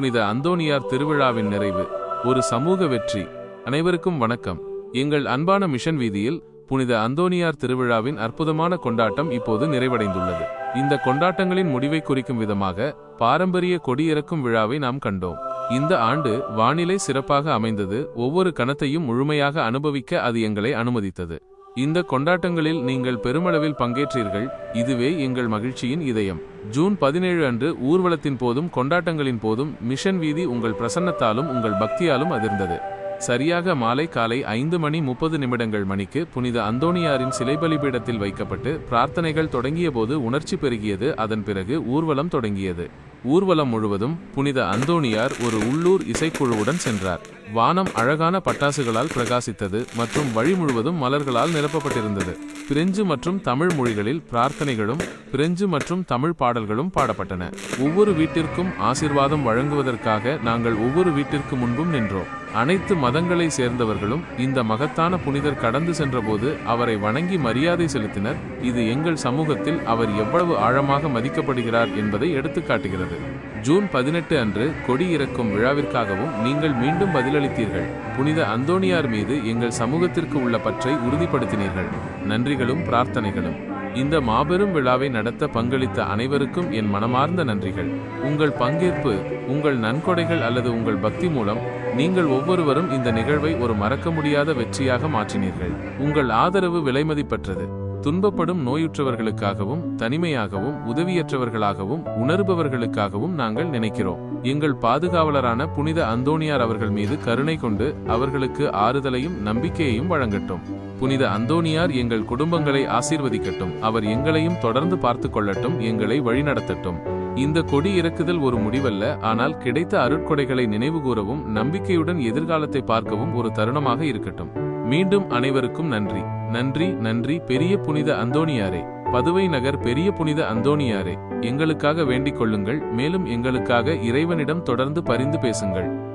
புனித அந்தோனியார் திருவிழாவின் நிறைவு. ஒரு சமூக வெற்றி. அனைவருக்கும் வணக்கம். எங்கள் அன்பான மிஷன் வீதியில் புனித அந்தோனியார் திருவிழாவின் அற்புதமான கொண்டாட்டம் இப்போது நிறைவடைந்துள்ளது. இந்த கொண்டாட்டங்களின் முடிவை குறிக்கும் விதமாக பாரம்பரிய கொடியிறக்கும் விழாவை நாம் கண்டோம். இந்த ஆண்டு வானிலை சிறப்பாக அமைந்தது. ஒவ்வொரு கணத்தையும் முழுமையாக அனுபவிக்க அது எங்களை அனுமதித்தது. இந்த கொண்டாட்டங்களில் நீங்கள் பெருமளவில் பங்கேற்றீர்கள் இதுவே எங்கள் மகிழ்ச்சியின் இதயம். ஜூன் பதினேழு அன்று ஊர்வலத்தின் போதும் கொண்டாட்டங்களின் போதும் மிஷன் வீதி உங்கள் பிரசன்னத்தாலும் உங்கள் பக்தியாலும் அதிர்ந்தது. சரியாக மாலை காலை ஐந்து மணி முப்பது நிமிடங்கள் மணிக்கு புனித அந்தோணியாரின் சிலை பலிபீடத்தில் வைக்கப்பட்டு பிரார்த்தனைகள் தொடங்கியபோது உணர்ச்சி பெருகியது அதன் பிறகு ஊர்வலம் தொடங்கியது. ஊர்வலம் முழுவதும் புனித அந்தோணியார் ஒரு உள்ளூர் இசைக்குழுவுடன் சென்றார். வானம் அழகான பட்டாசுகளால் பிரகாசித்தது மற்றும் வழி முழுவதும் மலர்களால் நிரப்பப்பட்டிருந்தது. பிரெஞ்சு மற்றும் தமிழ் மொழிகளில் பிரார்த்தனைகளும் பிரெஞ்சு மற்றும் தமிழ் பாடல்களும் பாடப்பட்டன. ஒவ்வொரு வீட்டிற்கும் ஆசிர்வாதம் வழங்குவதற்காக நாங்கள் ஒவ்வொரு வீட்டிற்கு முன்பும் நின்றோம். அனைத்து மதங்களை சேர்ந்தவர்களும் இந்த மகத்தான புனிதர் கடந்து சென்றபோது அவரை வணங்கி மரியாதை செலுத்தினர். இது எங்கள் சமூகத்தில் அவர் எவ்வளவு ஆழமாக மதிக்கப்படுகிறார் என்பதை எடுத்துக்காட்டுகிறது ஜூன் பதினெட்டு அன்று கொடி இறக்கும் விழாவிற்காகவும் நீங்கள் மீண்டும் பதிலளித்தீர்கள். புனித அந்தோணியார் மீது எங்கள் சமூகத்திற்கு உள்ள பற்றை உறுதிப்படுத்தினீர்கள். நன்றிகளும் பிரார்த்தனைகளும். இந்த மாபெரும் விழாவை நடத்த பங்களித்த அனைவருக்கும் என் மனமார்ந்த நன்றிகள். உங்கள் பங்கேற்பு உங்கள் நன்கொடைகள் அல்லது உங்கள் பக்தி மூலம் நீங்கள் ஒவ்வொருவரும் இந்த நிகழ்வை ஒரு மறக்க முடியாத வெற்றியாக மாற்றினீர்கள். உங்கள் ஆதரவு விலைமதிப்பற்றது. துன்பப்படும் நோயுற்றவர்களுக்காகவும் தனிமையாகவும் உதவியற்றவர்களாகவும் உணர்பவர்களுக்காகவும் நாங்கள் நினைக்கிறோம். எங்கள் பாதுகாவலரான புனித அந்தோனியார் அவர்கள் மீது கருணை கொண்டு அவர்களுக்கு ஆறுதலையும் நம்பிக்கையையும் வழங்கட்டும். புனித அந்தோனியார் எங்கள் குடும்பங்களை ஆசீர்வதிக்கட்டும். அவர் எங்களையும் தொடர்ந்து பார்த்து கொள்ளட்டும் எங்களை வழிநடத்தட்டும். இந்த கொடி இறக்குதல் ஒரு முடிவல்ல ஆனால் கிடைத்த அருட்கொடைகளை நினைவுகூரவும் நம்பிக்கையுடன் எதிர்காலத்தை பார்க்கவும் ஒரு தருணமாக இருக்கட்டும். மீண்டும் அனைவருக்கும் நன்றி. நன்றி நன்றி பெரிய புனித அந்தோணியாரே. பதுவை நகர் பெரிய புனித அந்தோணியாரே. எங்களுக்காக வேண்டிக் கொள்ளுங்கள் மேலும் எங்களுக்காக இறைவனிடம் தொடர்ந்து பரிந்து பேசுங்கள்.